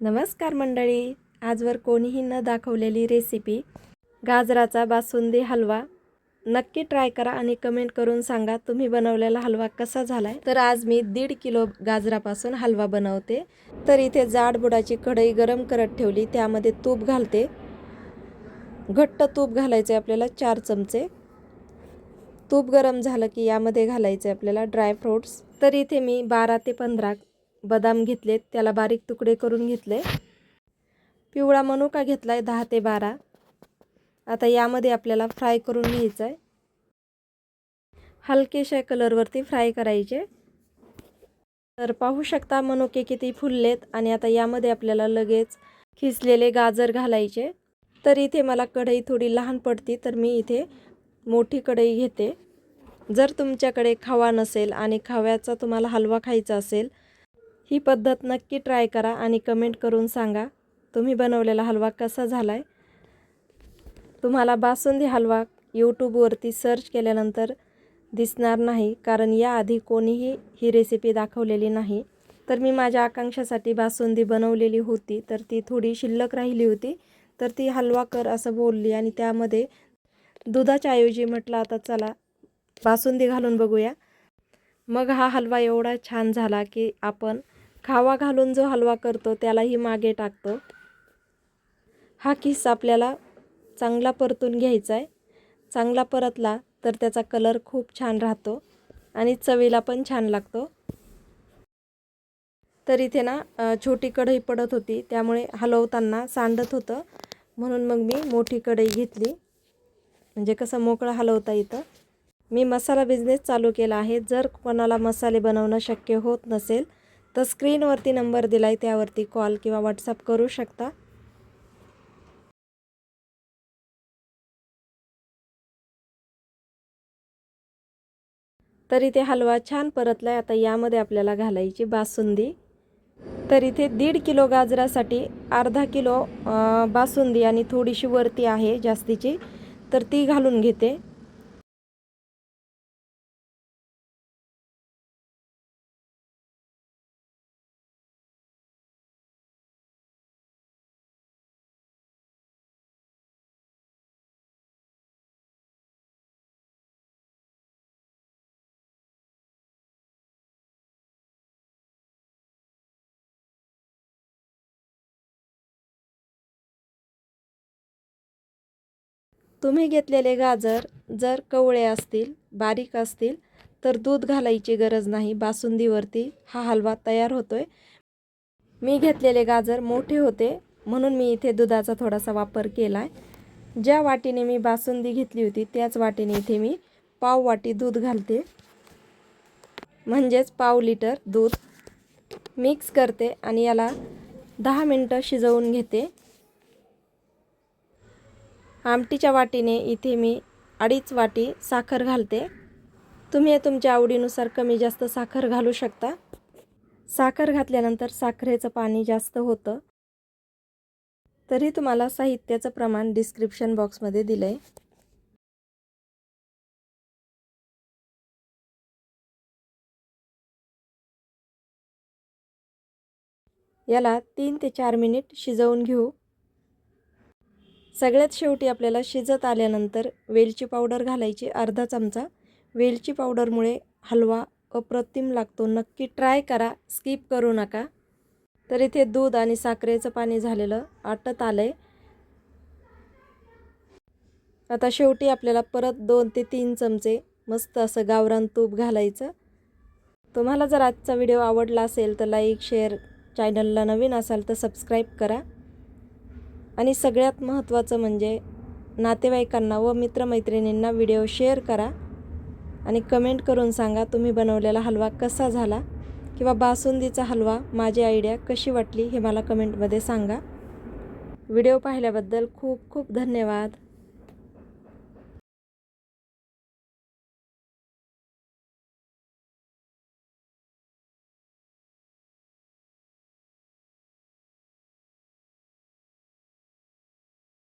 नमस्कार मंडळी. आजवर कोणीही न दाखवलेली रेसिपी गाजराचा बासुंदी हलवा. नक्की ट्राय करा आणि कमेंट करून सांगा तुम्ही बनवलेला हलवा कसा झाला आहे तर आज मी दीड किलो गाजरापासून हलवा बनवते. तर इथे जाड बुडाची कढई गरम करत ठेवली. त्यामध्ये तूप घालते. घट्ट तूप घालायचे आपल्याला चार चमचे. तूप गरम झालं की यामध्ये घालायचे आपल्याला ड्रायफ्रूट्स तर इथे मी बारा ते पंधरा बदाम घेतलेत त्याला बारीक तुकडे करून घेतले. पिवळा मनुका घेतला आहे दहा ते बारा. आता यामध्ये आपल्याला फ्राय करून घ्यायचं आहे हलकेशा कलरवरती फ्राय करायचे. तर पाहू शकता मनुके किती फुललेत आणि आता यामध्ये आपल्याला लगेच खिसलेले गाजर घालायचे. तर इथे मला कढई थोडी लहान पडती तर मी इथे मोठी कढई घेते. जर तुमच्याकडे खवा नसेल आणि खव्याचा तुम्हाला हलवा खायचा असेल ही पद्धत नक्की ट्राय करा आणि कमेंट करून सांगा. तुम्ही बनवलेला हलवा कसा झाला आहे तुम्हाला बासुंदी हलवा यूट्यूबवरती सर्च केल्यानंतर दिसणार नाही कारण याआधी कोणीही ही रेसिपी दाखवलेली नाही. तर मी माझ्या आकांक्षासाठी बासुंदी बनवलेली होती तर ती थोडी शिल्लक राहिली होती. तर ती हलवा कर असं बोलली आणि त्यामध्ये दुधाच्या ऐवजी म्हटलं आता चला बासुंदी घालून बघूया. मग हा हलवा एवढा छान झाला की आपण खावा घालून जो हलवा करतो त्यालाही मागे टाकतो. हा किस आपल्याला चांगला परतून घ्यायचा आहे चांगला परतला तर त्याचा कलर खूप छान राहतो आणि चवीला पण छान लागतो. तर इथे ना छोटी कढई पडत होती त्यामुळे हलवताना सांडत होतं. म्हणून मग मी मोठी कढई घेतली. म्हणजे कसं मोकळं हलवता येतं. मी मसाला बिझनेस चालू केला आहे. जर कोणाला मसाले बनवणं शक्य होत नसेल तर स्क्रीनवरती नंबर दिला आहे त्यावरती कॉल किंवा व्हॉट्सअप करू शकता. तर इथे हलवा छान परतला आहे आता यामध्ये आपल्याला घालायची बासुंदी. तर इथे दीड किलो गाजरासाठी अर्धा किलो बासुंदी आणि थोडीशी वरती आहे जास्तीची तर ती घालून घेते. तुम्ही घेतलेले गाजर जर कवळे असतील बारीक असतील तर दूध घालायची गरज नाही. बासुंदीवरती हा हलवा तयार होतो आहे मी घेतलेले गाजर मोठे होते म्हणून मी इथे दुधाचा थोडासा वापर केला आहे ज्या वाटीने मी बासुंदी घेतली होती त्याच वाटीने इथे मी पाव वाटी दूध घालते. म्हणजेच पाव लिटर दूध मिक्स करते आणि याला दहा मिनटं शिजवून घेते. आमटीच्या वाटीने इथे मी अडीच वाटी साखर घालते. तुम्ही तुमच्या आवडीनुसार कमी जास्त साखर घालू शकता. साखर घातल्यानंतर साखरेचं पाणी जास्त होतं. तरी तुम्हाला साहित्याचं प्रमाण डिस्क्रिप्शन बॉक्समध्ये दिलं आहे याला तीन ते चार मिनिट शिजवून घेऊ. सगळ्यात शेवटी आपल्याला शिजत आल्यानंतर वेलची पावडर घालायची अर्धा चमचा. वेलची पावडरमुळे हलवा अप्रतिम लागतो. नक्की ट्राय करा स्किप करू नका. तर इथे दूध आणि साखरेचं पाणी झालेलं आटत आलं आहे आता शेवटी आपल्याला परत दोन ते तीन चमचे मस्त असं गावरान तूप घालायचं. तुम्हाला जर आजचा व्हिडिओ आवडला असेल तर लाईक शेअर चॅनलला नवीन असाल तर सबस्क्राईब करा. आणि सगळ्यात महत्त्वाचं म्हणजे नातेवाईकांना व मित्रमैत्रिणींना व्हिडिओ शेअर करा आणि कमेंट करून सांगा तुम्ही बनवलेला हलवा कसा झाला किंवा बासुंदीचा हलवा माझी आयडिया कशी वाटली हे मला कमेंटमध्ये सांगा. व्हिडिओ पाहिल्याबद्दल खूप खूप धन्यवाद.